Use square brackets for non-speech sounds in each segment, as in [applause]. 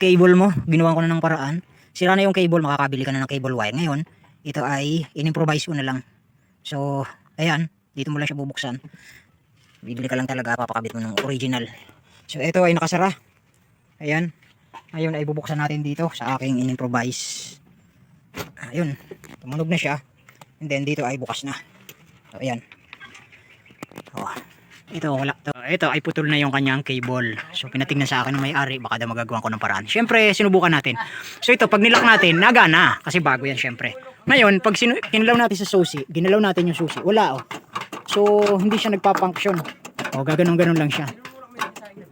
cable mo, ginawa ko na ng paraan. Sira na yung cable, makakabili ka na ng cable wire. Ngayon, ito ay in-improvise ko na lang. So, ayan, dito mo lang siya bubuksan. Bibili ka lang talaga, papakabit mo ng original. So, ito ay nakasara. Ayan. Ngayon ay bubuksan natin dito sa aking in-improvise. Ayun, tumunog na siya. And then dito ay bukas na. So, ayan. Oh, ito wala. to. Ito ay putol na yung kanyang cable. So pinatingnan sa akin ng may-ari, baka daw magagawa ko ng paraan. Syempre, sinubukan natin. So ito, pag nilak natin, nagana. Kasi bago yan syempre. Ngayon, pag sinu- kinalaw natin sa susi, ginalaw natin yung susi, wala oh. So, hindi siya nagpa-function. O, gaganon-ganon lang siya.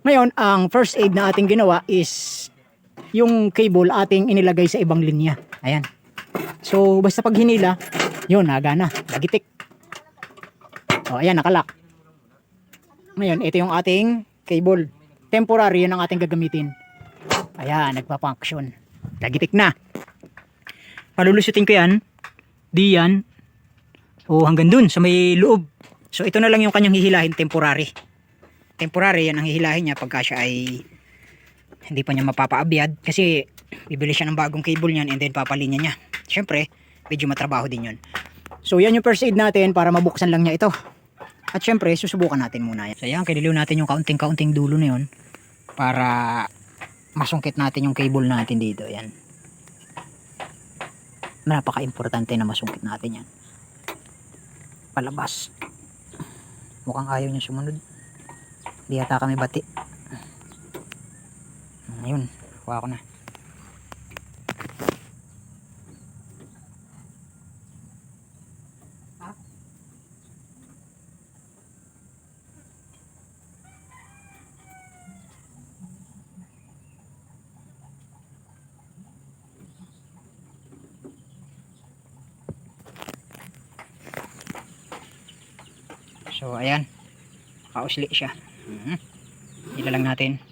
Ngayon, ang first aid na ating ginawa is yung cable ating inilagay sa ibang linya. Ayan. So, basta pag hinila, yun, nagana. Nagitik. O, ayan, nakalak. Ngayon, ito yung ating cable. Temporary, yun ang ating gagamitin. Ayan, nagpa-function. Nagitik na. Palulusutin ko yan. Di yan. O, hanggang dun, sa may loob. So, ito na lang yung kanyang hihilahin, temporary. Temporary, yan ang hihilahin niya pagka siya ay hindi pa niya mapapaabyad. Kasi, bibili siya ng bagong cable niyan and then papalinya niya. Siyempre, medyo matrabaho din yun. So, yan yung first aid natin para mabuksan lang niya ito. At syempre, susubukan natin muna yan. So yan, kiniliw natin yung kaunting-kaunting dulo na yun para masungkit natin yung cable natin dito. Yan. Napaka-importante na masungkit natin yan. Palabas. Mukhang ayaw niya sumunod. Di yata kami bati. Ayun, kuha ko na. So, ayan. Kausli siya. Mhm. Ilalang natin.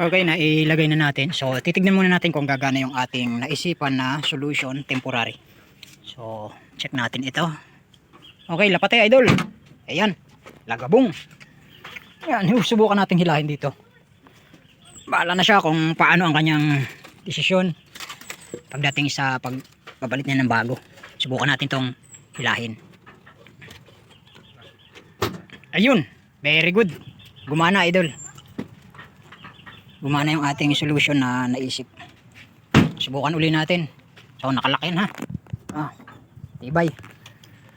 Okay na, ilagay na natin. So, titignan muna natin kung gagana yung ating naisipan na solution temporary. So, check natin ito. Okay, lapate idol. Ayan, lagabong. Ayan, subukan natin hilahin dito. Bahala na siya kung paano ang kanyang desisyon pagdating sa pagbabalit niya ng bago. Subukan natin tong hilahin. Ayun, very good. Gumana idol. Gumana yung ating solution na naisip. Subukan uli natin. So nakalakin ha. Ah, tibay.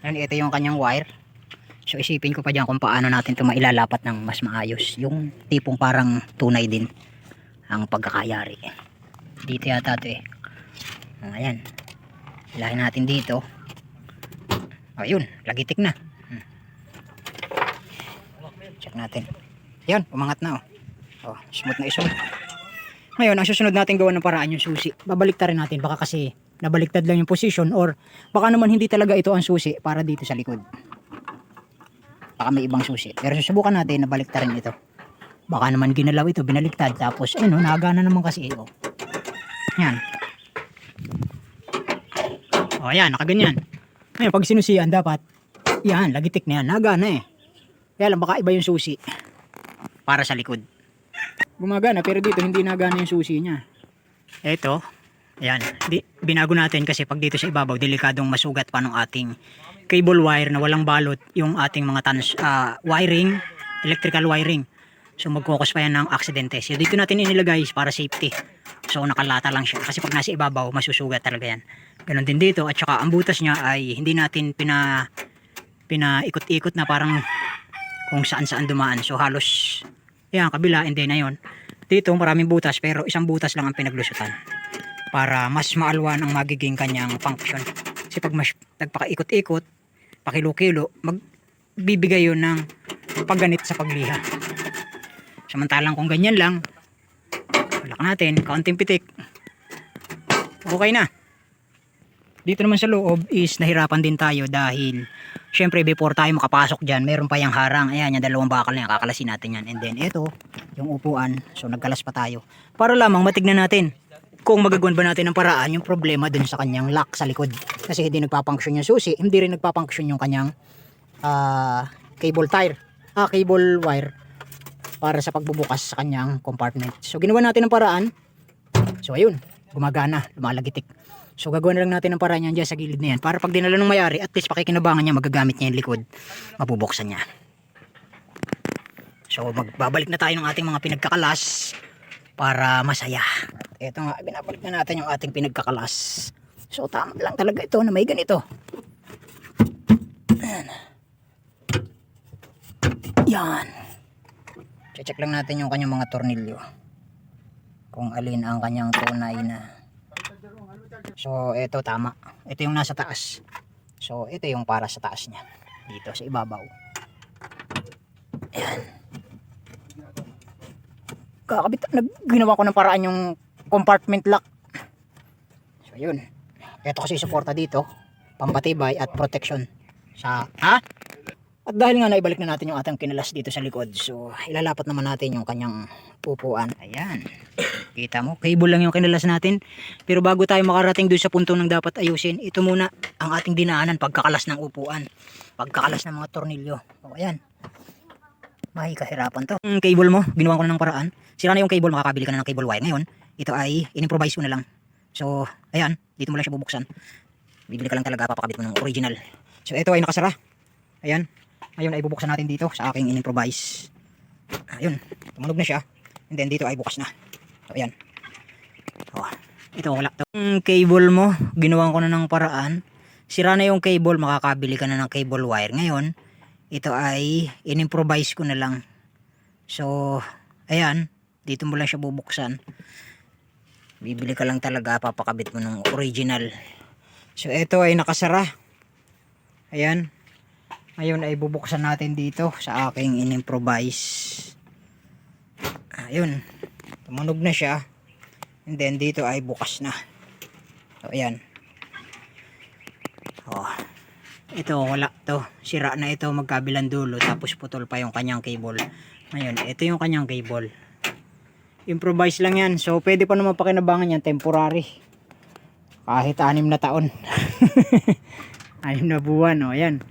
Yan, ito yung kanyang wire. So isipin ko pa dyan kung paano natin ito mailalapat ng mas maayos. Yung tipong parang tunay din ang pagkakayari. Dito yata ito eh. Ayan. Ilahin natin dito. Ayun, lagitik na. Check natin. Yan, umangat na oh. Oh, smooth na smooth. Ngayon, ang susunod natin gawa ng paraan yung susi. Babaliktad rin natin. Baka kasi nabaliktad lang yung position or baka naman hindi talaga ito ang susi para dito sa likod. Baka may ibang susi. Pero susubukan natin na baliktarin ito. Baka naman ginalaw ito, binaliktad. Tapos, ayun oh, nagana naman kasi oh. Yan. O, oh, yan, nakaganyan. Ngayon, pag sinusiyan, dapat, yan, lagitik na yan. Nagana eh. Kaya lang baka iba yung susi para sa likod. Gumagana pero dito hindi nagana yung susi niya. Ito, ayan, di, binago natin kasi pag dito sa ibabaw delikadong masugat pa ng ating cable wire na walang balot yung ating mga trans, ah, wiring, electrical wiring. So magkukos pa yan ng aksidente. So dito natin inilagay para safety. So nakalata lang siya kasi pag nasa ibabaw masusugat talaga yan. Ganon din dito at saka ang butas niya ay hindi natin pina pinaikot-ikot na parang kung saan saan dumaan. So halos yan kabila and then ayun. Dito maraming butas pero isang butas lang ang pinaglusutan para mas maalwan ang magiging kanyang function. Kasi pag mas nagpakaikot-ikot, pakilo-kilo, magbibigay yun ng pagganit sa pagliha. Samantalang kung ganyan lang, wala natin, kaunting pitik, okay na. Dito naman sa loob is nahirapan din tayo dahil syempre before tayo makapasok dyan, meron pa yung harang. Ayan, yung dalawang bakal na yan, kakalasin natin yan. And then ito, yung upuan. So nagkalas pa tayo. Para lamang matignan natin kung magagawan ba natin ng paraan yung problema dun sa kanyang lock sa likod. Kasi hindi nagpapunction yung susi, hindi rin nagpapunction yung kanyang ah, cable tire, ah, cable wire para sa pagbubukas sa kanyang compartment. So ginawa natin ng paraan. So ayun, gumagana, lumalagitik. So gagawin na lang natin ang paraan yan dyan sa gilid na yan. Para pag dinala ng mayari, at least pakikinabangan niya, magagamit niya yung likod. Mabubuksan niya. So magbabalik na tayo ng ating mga pinagkakalas para masaya. Ito nga, binabalik na natin yung ating pinagkakalas. So tama lang talaga ito na may ganito. Ayan. Yan. Check lang natin yung kanyang mga tornilyo. Kung alin ang kanyang tunay na. So ito tama. Ito yung nasa taas. So ito yung para sa taas niya. Dito sa ibabaw. Ayan. Kakabit, ginawa ko ng paraan yung compartment lock. So yun. Ito kasi suporta dito. Pampatibay at protection. Sa, ha? At dahil nga naibalik na natin yung ating kinalas dito sa likod. So ilalapat naman natin yung kanyang upuan. Ayan. Kita mo, cable lang yung kinalas natin. Pero bago tayo makarating doon sa punto ng dapat ayusin, ito muna ang ating dinaanan pagkakalas ng upuan. Pagkakalas ng mga tornilyo. O ayan. May kahirapan to. Yung cable mo, ginawa ko na ng paraan. Sira na yung cable, makakabili ka na ng cable wire. Ngayon, ito ay in-improvise ko na lang. So, ayan, dito mo lang siya bubuksan. Bibili ka lang talaga, papakabit mo ng original. So, ito ay nakasara. Ayan. Ayun ay bubuksan natin dito sa aking in-improvise. Ayun, tumunog na siya. And then dito ay bukas na. So, ayan. Oh, ito wala to. Yung cable mo, ginawa ko na ng paraan. Sira na yung cable, makakabili ka na ng cable wire. Ngayon, ito ay in-improvise ko na lang. So, ayan, dito mo lang siya bubuksan. Bibili ka lang talaga, papakabit mo ng original. So, ito ay nakasara. Ayan. Ayun ay bubuksan natin dito sa aking in-improvise. Ayun. Tumunog na siya. And then dito ay bukas na. So, ayan. Oh. Ito, wala to. Sira na ito magkabilang dulo. Tapos putol pa yung kanyang cable. Ngayon, ito yung kanyang cable. Improvise lang yan. So, pwede pa naman pakinabangan yan. Temporary. Kahit anim na taon. [laughs] anim na buwan. O, ayan.